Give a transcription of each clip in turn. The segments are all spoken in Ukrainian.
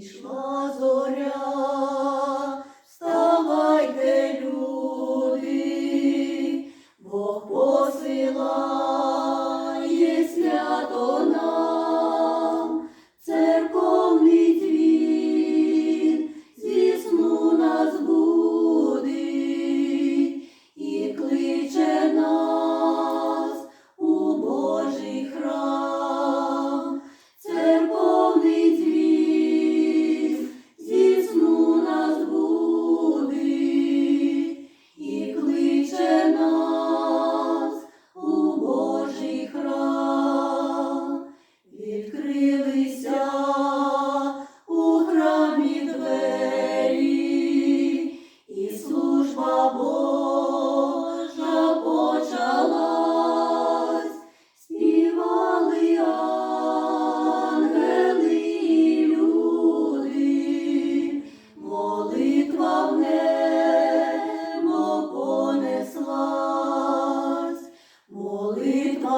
Зійшла зоря.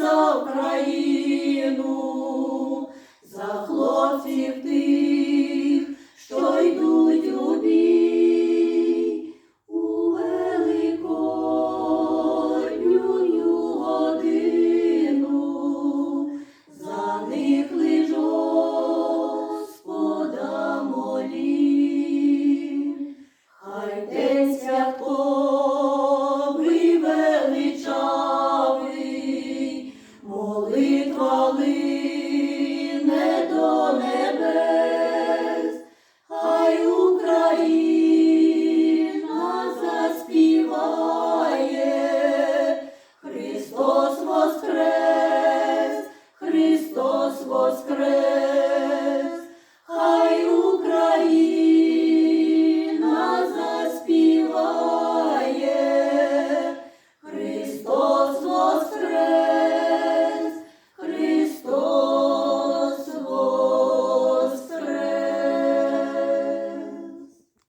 за Україну. палине до небес, хай Україна заспіває, Христос воскрес, Христос воскрес.